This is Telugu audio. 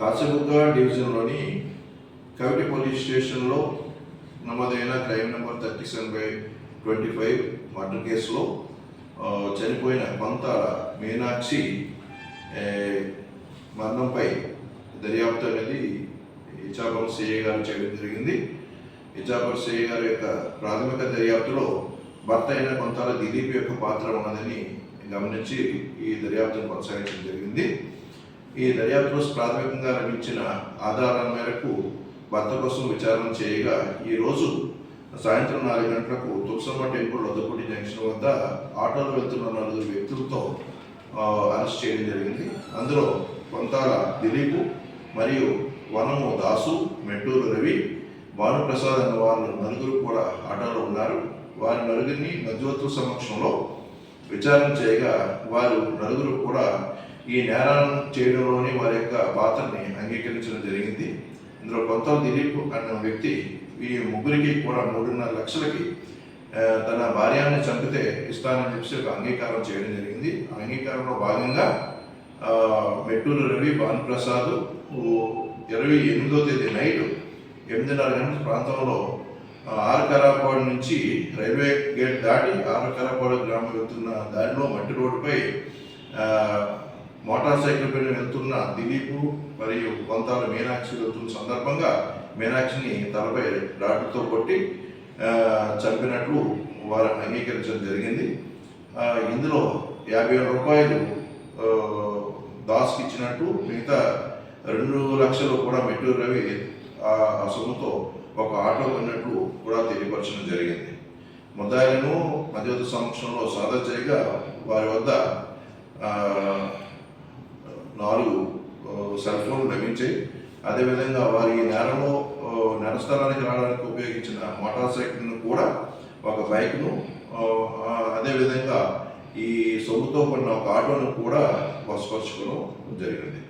కాచిగుగ్గ డివిజన్లోని కవిటి పోలీస్ స్టేషన్లో నమోదైన crime number thirty seven by twenty five murder కేసులో చనిపోయిన కొంత మీనాక్షి మరణంపై దర్యాప్తు అనేది ఇచ్చాపురం సిఐ గారు చేయడం జరిగింది. ఇచ్చాపురం సిఐ గారి యొక్క ప్రాథమిక దర్యాప్తులో భర్త అయిన కొంతాల దిలీప్ యొక్క పాత్ర ఉన్నదని గమనించి ఈ దర్యాప్తును కొనసాగించడం జరిగింది. ఈ దర్యాప్తులో ప్రాథమికంగా లభించిన ఆధారాల మేరకు భర్త కోసం విచారణ చేయగా ఈరోజు సాయంత్రం నాలుగు గంటలకు తులసమ్మ టెంపుల్ వద్దపూడి జంక్షన్ వద్ద ఆటోలో వెళ్తున్న నలుగురు వ్యక్తులతో అరెస్ట్ చేయడం జరిగింది. అందులో కొంతాల దిలీప్ మరియు వనము దాసు మెట్టూరు రవి భానుప్రసాద్ అన్న వాళ్ళు నలుగురు కూడా ఆటోలో ఉన్నారు. వారి నలుగురిని మధ్యవర్తుల సమక్షంలో విచారణ చేయగా వారు నలుగురు కూడా ఈ నేరాలను చేయడంలోని వారి యొక్క పాత్రని అంగీకరించడం జరిగింది. ఇందులో కొంత దిలీప్ అన్న వ్యక్తి ఈ ముగ్గురికి కూడా మూడున్నర లక్షలకి తన భార్యని చంపితే ఇస్తానని చెప్పి ఒక అంగీకారం చేయడం జరిగింది. ఆ అంగీకారంలో భాగంగా మెట్టూరు రవి భానుప్రసాద్ ఓ ఇరవై ఎనిమిదో తేదీ నైట్ ఎనిమిదిన్నర గంటల ప్రాంతంలో ఆరుకరాపాడు నుంచి రైల్వే గేట్ దాటి ఆరుకరాపాడు గ్రామం వెళ్తున్న దారిలో మట్టి రోడ్డుపై మోటార్ సైకిల్ పైన వెళ్తున్న దిలీప్ మరియు కొంతాల మీనాక్షి వెళ్తున్న సందర్భంగా మీనాక్షిని తలపై రాడ్డుతో కొట్టి చంపినట్లు వారు అంగీకరించడం జరిగింది. ఇందులో యాభై వేల రూపాయలు దాస్కి ఇచ్చినట్టు మిగతా రెండు లక్షలు కూడా మెట్టూరు రవి ఆ సొమ్ముతో ఒక ఆటో కొన్నట్లు కూడా తెలియపరచడం జరిగింది. ముద్దాయిలను మధ్యవర్తి సమక్షంలో సాధన చేయగా వారి వద్ద నాలుగు సెల్ ఫోన్లు లభించాయి అదేవిధంగా వారి నేరంలో నేరస్థలానికి రావడానికి ఉపయోగించిన మోటార్ సైకిల్ను కూడా ఒక బైక్ను అదేవిధంగా ఈ సొమ్ముతో కొన్న ఒక ఆటోను కూడా వసపరచుకోవడం జరిగింది.